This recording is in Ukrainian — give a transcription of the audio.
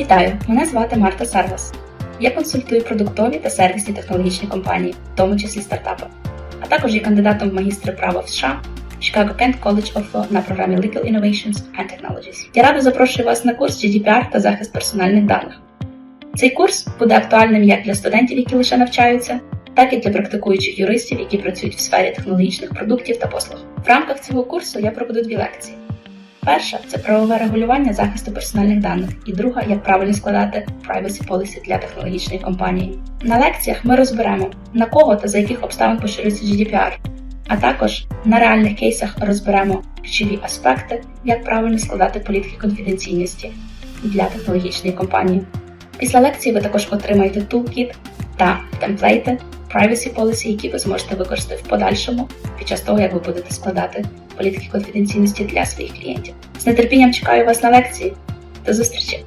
Вітаю! Мене звати Марта Сарвас. Я консультую продуктові та сервісні технологічні компанії, в тому числі стартапи, а також є кандидатом в магістри права в США Chicago Kent College of Law на програмі Legal Innovations and Technologies. Я радо запрошую вас на курс GDPR та захист персональних даних. Цей курс буде актуальним як для студентів, які лише навчаються, так і для практикуючих юристів, які працюють в сфері технологічних продуктів та послуг. В рамках цього курсу я проведу дві лекції. Перша це правове регулювання захисту персональних даних, і друга як правильно складати privacy policy для технологічної компанії. На лекціях ми розберемо на кого та за яких обставин поширюється GDPR, а також на реальних кейсах розберемо ключові аспекти, як правильно складати політики конфіденційності для технологічної компанії. Після лекції ви також отримаєте toolkit та темплейти privacy policy, які ви зможете використати в подальшому під час того, як ви будете складати політики конфіденційності для своїх клієнтів. З нетерпінням чекаю вас на лекції. До зустрічі!